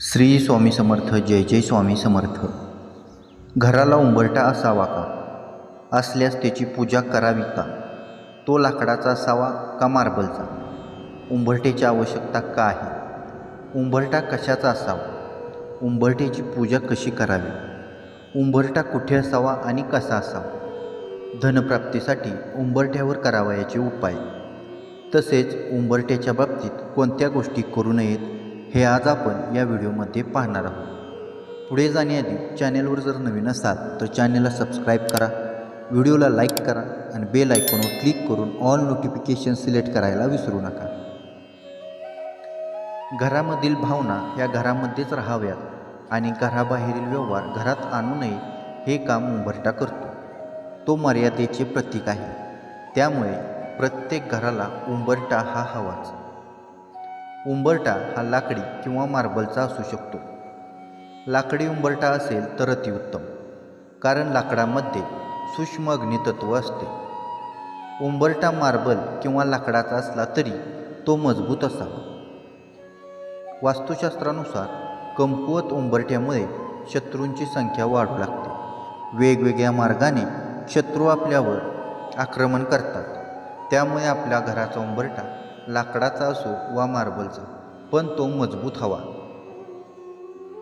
श्री स्वामी समर्थ जय जय स्वामी समर्थ. घराला उंबरटा असावा का? असल्यास त्याची पूजा करावी का? तो लाकडाचा असावा का मार्बलचा? उंबरटेची आवश्यकता का आहे? उंबरटा कशाचा असावा? उंबरट्याची पूजा कशी करावी? उंबरटा कुठे असावा आणि कसा असावा? धनप्राप्तीसाठी उंबरठ्यावर करावयाचे उपाय. तसेच उंबरट्याच्या बाबतीत कोणत्या गोष्टी करू नयेत? हे आज आपण या व्हिडिओमध्ये पाहणार आहोत. पुढे जाण्याआधी चॅनेलवर जर नवीन असाल तर चॅनेलला सबस्क्राईब करा व्हिडिओला लाईक करा आणि बेल आयकॉनवर क्लिक करून ऑल नोटिफिकेशन सिलेक्ट करायला विसरू नका. घरामधील भावना या घरामध्येच राहाव्यात आणि घराबाहेरील व्यवहार घरात आणू नये हे काम उंबरटा करतो. तो मर्यादेचे प्रतीक आहे. त्यामुळे प्रत्येक घराला उंबरटा हा हवाच. उंबरटा हा लाकडी किंवा मार्बलचा असू शकतो. लाकडी उंबरटा असेल तर अतिउत्तम कारण लाकडामध्ये सूक्ष्म अग्नितत्व असते. उंबरटा मार्बल किंवा लाकडाचा असला तरी तो मजबूत असावा. वास्तुशास्त्रानुसार कमकुवत उंबरट्यामुळे शत्रूंची संख्या वाढू लागते. वेगवेगळ्या मार्गाने शत्रू आपल्यावर आक्रमण करतात. त्यामुळे आपल्या घराचा उंबरटा लाकडाचा असो वा मार्बलचा पण तो मजबूत हवा.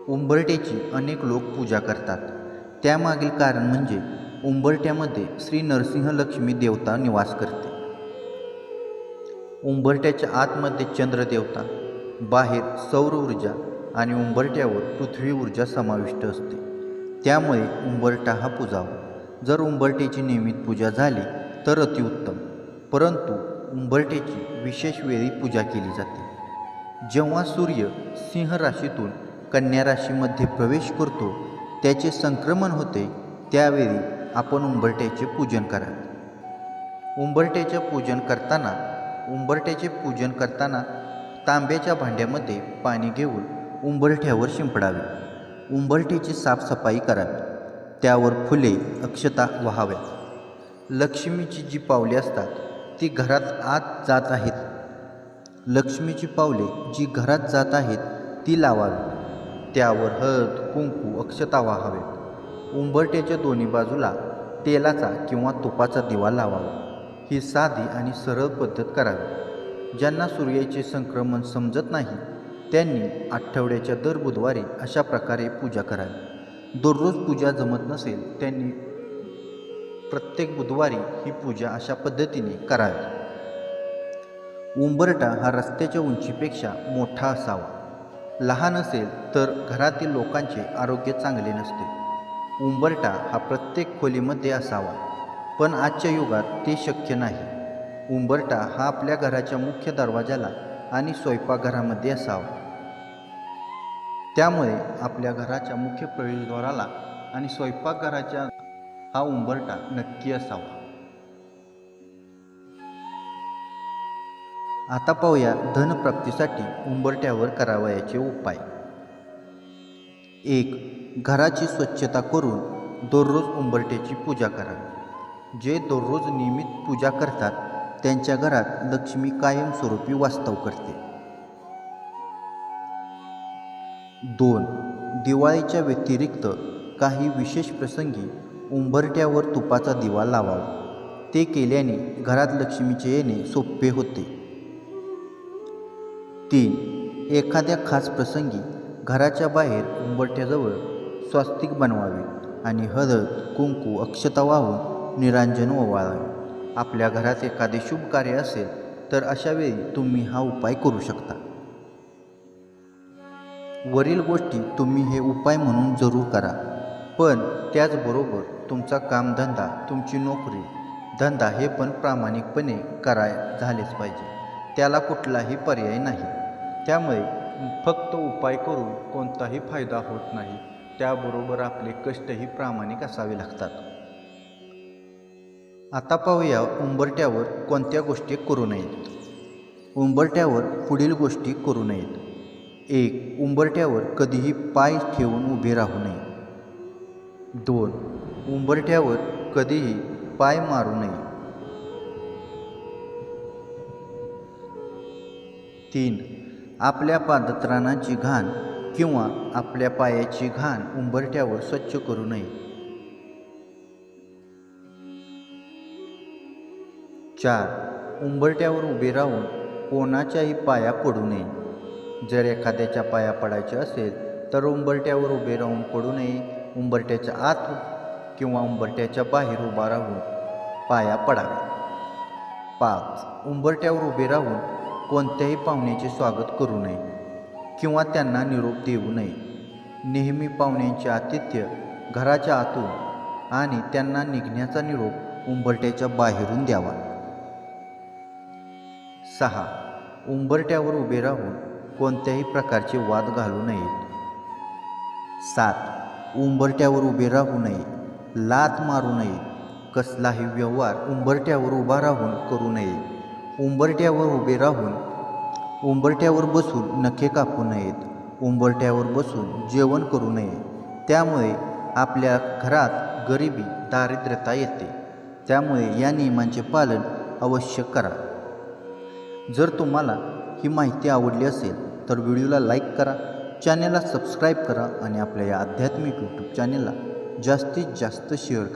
उंबरट्याची अनेक लोक पूजा करतात. त्यामागील कारण म्हणजे उंबरट्यामध्ये श्री नरसिंह लक्ष्मी देवता निवास करते. उंबरट्याच्या आतमध्ये चंद्रदेवता बाहेर सौर ऊर्जा आणि उंबरट्यावर पृथ्वी ऊर्जा समाविष्ट असते. त्यामुळे उंबरटा हा पूजावा. जर उंबरट्याची नियमित पूजा झाली तर अतिउत्तम. परंतु उंबरट्याची विशेष वेळी पूजा केली जाते. जेव्हा सूर्य सिंह राशीतून कन्या राशीमध्ये प्रवेश करतो त्याचे संक्रमण होते त्यावेळी आपण उंबरट्याचे पूजन करावे उंबरट्याचे पूजन करताना उंबरट्याचे पूजन करताना तांब्याच्या भांड्यामध्ये पाणी घेऊन उंबरठ्यावर शिंपडावे. उंबरठ्याची साफसफाई करावी. त्यावर फुले अक्षता व्हाव्यात. लक्ष्मीची जी पावले असतात ती घरात आत जात आहेत. लक्ष्मीची पावले जी घरात जात आहेत ती लावावी. त्यावर हळद कुंकू अक्षता व्हाव्यात उंबरट्याच्या दोन्ही बाजूला तेलाचा किंवा तुपाचा दिवा लावावा. ही साधी आणि सरळ पद्धत करावी. ज्यांना सूर्याचे संक्रमण समजत नाही त्यांनी आठवड्याच्या दर बुधवारी अशा प्रकारे पूजा करावी. दररोज पूजा जमत नसेल त्यांनी प्रत्येक बुधवारी ही पूजा अशा पद्धतीने करावी. उंबरटा हा रस्त्याच्या उंचीपेक्षा मोठा असावा. लहान असेल तर घरातील लोकांचे आरोग्य चांगले नसते. उंबरटा हा प्रत्येक खोलीमध्ये असावा पण आजच्या युगात ते शक्य नाही. उंबरटा हा आपल्या घराच्या मुख्य दरवाजाला आणि स्वयंपाकघरामध्ये असावा. त्यामुळे आपल्या घराच्या मुख्य प्रवेशद्वाराला आणि स्वयंपाकघराच्या हा उंबरटा नक्की असावा. आता पाहूया धनप्राप्तीसाठी उंबरट्यावर करावयाचे उपाय. एक घराची स्वच्छता करून दररोज उंबरट्याची पूजा करावी जे दररोज नियमित पूजा करतात त्यांच्या घरात लक्ष्मी कायमस्वरूपी वास्तव करते. दोन दिवाळीच्या व्यतिरिक्त काही विशेष प्रसंगी उंबरट्यावर तुपाचा दिवा लावावा. ते केल्याने घरात लक्ष्मीचे येणे सोपे होते. तीन एखाद्या खास प्रसंगी घराच्या बाहेर उंबरठ्याजवळ स्वास्तिक बनवावे आणि हळद कुंकू अक्षता वाहून निरांजन ओवाळावे. आपल्या घरात एखादे शुभ कार्य असेल तर अशा वेळी तुम्ही हा उपाय करू शकता. वरील गोष्टी तुम्ही हे उपाय म्हणून जरूर करा पण त्याचबरोबर तुमचा कामधंदा तुमची नोकरी धंदा हे पण प्रामाणिकपणे कराय झालेच पाहिजे. त्याला कुठलाही पर्याय नाही. त्यामुळे फक्त उपाय करून कोणताही फायदा होत नाही. त्याबरोबर आपले कष्टही प्रामाणिक असावे लागतात. आता पाहूया उंबरट्यावर कोणत्या गोष्टी करू नयेत. उंबरट्यावर पुढील गोष्टी करू नयेत. एक उंबरट्यावर कधीही पाय ठेवून उभे राहू नये. दोन उंबरठ्यावर कधीही पाय मारू नये. तीन आपल्या पादत्राणाची घाण किंवा आपल्या पायाची घाण उंबरठ्यावर स्वच्छ करू नये. चार उंबरठ्यावर उभे राहून कोणाच्याही पाया पडू नये. जर एखाद्याच्या पाया पडायचे असेल तर उंबरठ्यावर उभे राहून पडू नये. उंबरठ्याच्या आत किंवा उंबरट्याच्या बाहेर उभा राहून पाया पडावे. पाच उंबरट्यावर उभे राहून कोणत्याही पाहुण्याचे स्वागत करू नये किंवा त्यांना निरोप देऊ नये. नेहमी पाहुण्यांचे आतिथ्य घराच्या आतून आणि त्यांना निघण्याचा निरोप उंबरट्याच्या बाहेरून द्यावा. सहा उंबरट्यावर उभे राहून कोणत्याही प्रकारचे वाद घालू नयेत. सात उंबरट्यावर उभे राहू नये लात मारू नये. कसलाही व्यवहार उंबरट्यावर उभा राहून करू नये. उंबरट्यावर उभे राहून उंबरट्यावर बसून नखे कापू नयेत. उंबरट्यावर बसून जेवण करू नये. त्यामुळे आपल्या घरात गरिबी दारिद्र्यता येते. त्यामुळे या नियमांचे पालन अवश्य करा. जर तुम्हाला ही माहिती आवडली असेल तर व्हिडिओला लाईक करा चॅनेलला सबस्क्राईब करा आणि आपल्या या आध्यात्मिक यूट्यूब चॅनेलला जास्तीत जास्त शेअर करा.